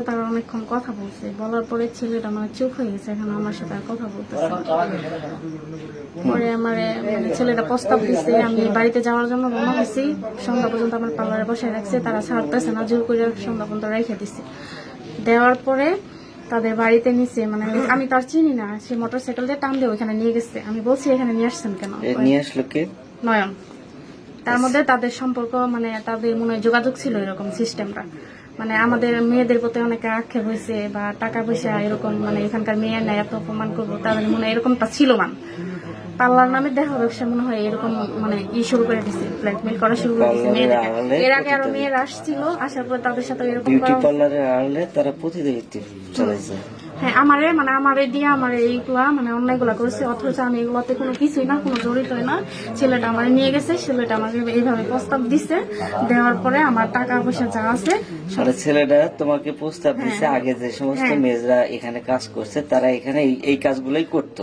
পরে তারা অনেকক্ষণ কথা বলছে। বলার পরে ছেলেটা মানে চুপ হয়ে গেছে এখন আমার সাথে আর কথা বলতেছে পরে আমার মানে ছেলেটা প্রস্তাব দিচ্ছে আমি বাড়িতে যাওয়ার জন্য রওনা হয়েছি সন্ধ্যা পর্যন্ত আমার পার্লারে বসে রাখছে তারা ছাড়তেছে না জোর করে সন্ধ্যা পর্যন্ত রেখে দিচ্ছে দেওয়ার পরে তাদের বাড়িতে নিচে মানে আমি তার চিনি না সে মোটর সাইকেল দিয়ে টান দিয়ে ওইখানে নিয়ে গেছে। আমি বলছি এখানে নিয়ে আসছেন কেন? নিয়ে আসলো কে? নয়ন। তার মধ্যে তাদের সম্পর্ক মানে তাদের মনে হয় যোগাযোগ ছিল এরকম সিস্টেমটা মানে আমাদের মেয়েদের প্রতি অনেক আক্ষেপ হয়েছে বা টাকা পয়সা এরকম মানে এখানকার মেয়ের নেয় এত অপমান করব তাদের মনে হয় এরকমটা ছিল মান পার্লার নামে দেখা ব্যবসা মনে হয় এরকম মানে ই শুরু করে দিছে ব্ল্যাকমেল করা শুরু করে দিছে এর আগে আরও মেয়েরা আসছিল আসার পর তাদের সাথে এরকম বিউটি করা পার্লারের তারা প্রতিযোগিতা চালাইছে। হ্যাঁ আমারে মানে আমারে দিয়ে আমার এইগুলা মানে অন্যায়গুলা করেছে অথচ আমি এগুলোতে কোনো কিছুই না কোনো জড়িত না। ছেলেটা আমার নিয়ে গেছে ছেলেটা আমাকে এইভাবে প্রস্তাব দিছে। দেওয়ার পরে আমার টাকা পয়সা যা আছে মানে ছেলেটা তোমাকে প্রস্তাব দিছে আগে যে সমস্ত হ্যাঁ। মেয়েরা এখানে কাজ করছে তারা এখানে এই- কাজগুলোই করতো।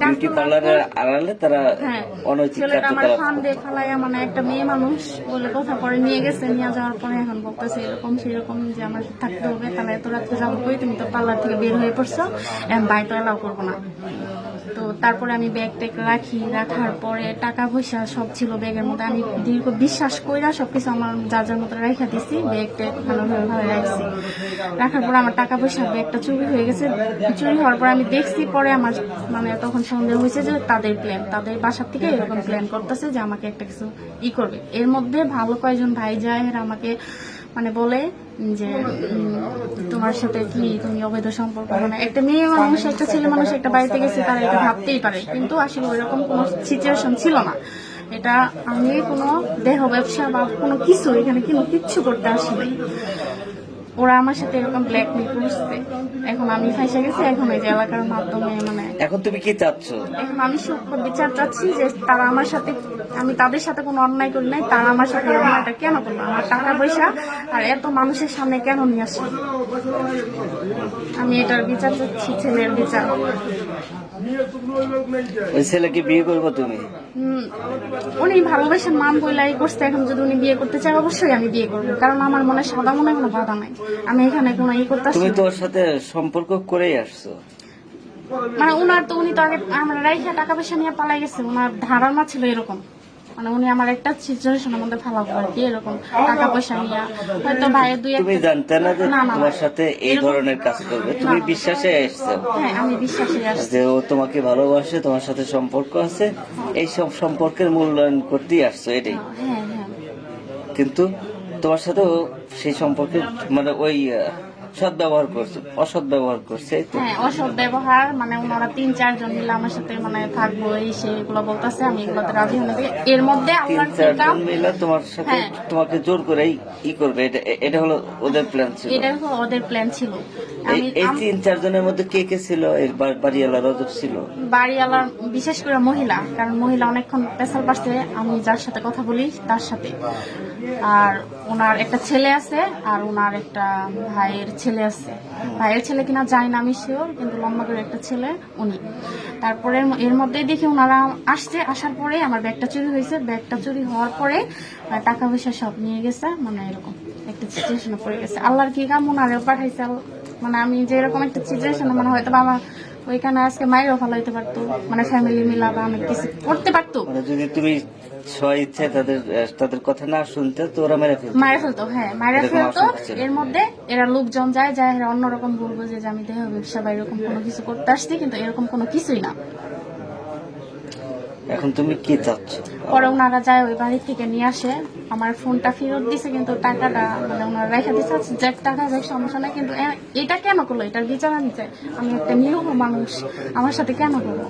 বিউটি পার্লারের আড়ালে তারা হ্যাঁ অনৈতিক কার্যকলাপ ফান ফালাইয়া মানে একটা মেয়ে মানুষ বলে কথা পরে নিয়ে গেছে নিয়ে যাওয়ার পরে এখন বলতেছে এরকম সেরকম যে আমার থাকতে হবে তাহলে এত রাত্রে যাব কই তুমি তো পার্লার থেকে বের হয়ে পড়ছো? এখন বাড়িতে এলাও করব না। তো তারপরে আমি ব্যাগ ট্যাগ রাখি, রাখার পরে টাকা পয়সা সব ছিল ব্যাগের মধ্যে। আমি দীর্ঘ বিশ্বাস কইরা সবকিছু আমার যার যার মতো রেখে দিছি ব্যাগ ট্যাগ ভালোভাবে ভাবে রাখছি। রাখার পরে আমার টাকা পয়সা ব্যাগটা চুরি হয়ে গেছে। চুরি হওয়ার পরে আমি দেখছি, পরে আমার মানে তখন সন্দেহ হয়েছে যে তাদের প্ল্যান তাদের বাসার থেকে এরকম প্ল্যান করতেছে যে আমাকে একটা কিছু ই করবে। এর মধ্যে ভালো কয়েকজন ভাই যায় আমাকে মানে বলে যে তোমার সাথে কি তুমি অবৈধ সম্পর্ক? মানে একটা মেয়ে মানুষ, একটা ছেলে মানুষ একটা বাড়িতে গেছে, তারা এটা ভাবতেই পারে। কিন্তু আসলে ওইরকম কোনো সিচুয়েশন ছিল না। এটা আমি কোনো দেহ ব্যবসা বা কোনো কিছু এখানে কোনো কিচ্ছু করতে আসিনি। ওরা আমার সাথে এরকম ব্ল্যাকমেল করছে। এখন আমি ফাইসা গেছি এখন ওই যে এলাকার মাধ্যমে মানে এখন তুমি কি চাচ্ছ? এখন আমি বিচার চাচ্ছি যে তারা আমার সাথে আমি তাদের সাথে কোনো অন্যায় করি নাই তারা আমার সাথে এই অন্যায়টা কেন করল? আমার টাকা পয়সা আর এত মানুষের সামনে কেন নিয়ে আসলো? আমি এটার বিচার চাচ্ছি ছেলের বিচার। ওই ছেলেকে বিয়ে করব তুমি? উনি ভালোবাসার মান বইলাই করছে এখন যদি উনি বিয়ে করতে চায় অবশ্যই আমি বিয়ে করব। কারণ আমার মনে সাদা মনে কোনো বাধা নাই। আমি এখানে কোনো ই করতে তুমি তো ওর সাথে সম্পর্ক করেই আসছো। মানে উনার তো উনি তো আগে আমরা রাইখা টাকা পয়সা নিয়ে পালাই গেছে উনার ধারণা ছিল এরকম। মানে উনি আমার একটা সিচুয়েশনের মধ্যে ফেলাবো আর কি এরকম টাকা পয়সা নিয়ে। হয়তো ভাইয়ের দুই তুমি জানতে না যে। তোমার সাথে এই ধরনের কাজ করবে। তুমি বিশ্বাসে এসছো হ্যাঁ আমি বিশ্বাসী আসছি। যে ও তোমাকে ভালোবাসে তোমার সাথে সম্পর্ক আছে এই সব সম্পর্কের মূল্যায়ন করতেই আসছো এটাই। হ্যাঁ হ্যাঁ। কিন্তু তোমার সাথে সেই সম্পর্কে মানে ওই আহ, সৎ ব্যবহার করছে অসৎ ব্যবহার করছে। হ্যাঁ অসৎ ব্যবহার মানে ওনারা তিন চারজন মিলে আমার সাথে মানে থাকব এই সে এগুলো বলতেছে আমি এগুলোতে রাজি হয়ে এর মধ্যে তিন চারজন মিলে তোমার সাথে হ্যাঁ। তোমাকে জোর করে ই করবে এটা এটা হলো ওদের প্ল্যান ছিল। এটা হলো ওদের প্ল্যান ছিল। এই তিন চারজনের মধ্যে কে কে ছিল? বা- বাড়িওয়ালা রজব ছিল? বাড়িওয়ালার বিশেষ করে মহিলা কারণ মহিলা অনেকক্ষণ পেশাল পাশে আমি যার সাথে কথা বলি তার সাথে। আর ওনার একটা ছেলে আছে আর ওনার একটা ভাইয়ের ছেলে আছে। ভাইয়ের ছেলে কিনা যায় না, আমি শিওর কিন্তু লম্বা করে একটা ছেলে উনি। তারপরে এর- মধ্যেই দেখি ওনারা আসছে, আসার পরে আমার ব্যাগটা চুরি হয়েছে। ব্যাগটা চুরি হওয়ার পরে টাকা পয়সা সব নিয়ে গেছে মানে এরকম একটা সিচুয়েশনে পড়ে গেছে। আল্লাহর কি কাম? ওনারেও পাঠাইছে মানে আমি যে এরকম একটা সিচুয়েশনে মানে হয়তো আমার ওইখানে আজকে মায়েরও ভালো হইতে পারতো মানে ফ্যামিলি মিলা বা অনেক কিছু করতে পারতো। মানে যদি তুমি তাদের তাদের কথা না শুনতে তো ওরা মেরে ফেলতো। মায়ের ফেলতো হ্যাঁ ফেলতো। এর মধ্যে এরা লোকজন যায় যায় এরা অন্যরকম বলব যে আমি দেহ ব্যবসা বা এরকম কোনো কিছু করতে আসছি কিন্তু এরকম কোনো কিছুই না। এখন তুমি কি চাচ্ছ? পরে ওনারা যায় ওই বাড়ি থেকে নিয়ে আসে। আমার ফোনটা ফেরত দিছে, কিন্তু টাকাটা মানে ওনারা রেখে দিচ্ছে যে টাকা যাক, সমস্যা নাই, কিন্তু এটা কেন করল? এটার বিচার আমি চাই আমি একটা নিরীহ মানুষ, আমার সাথে কেন করব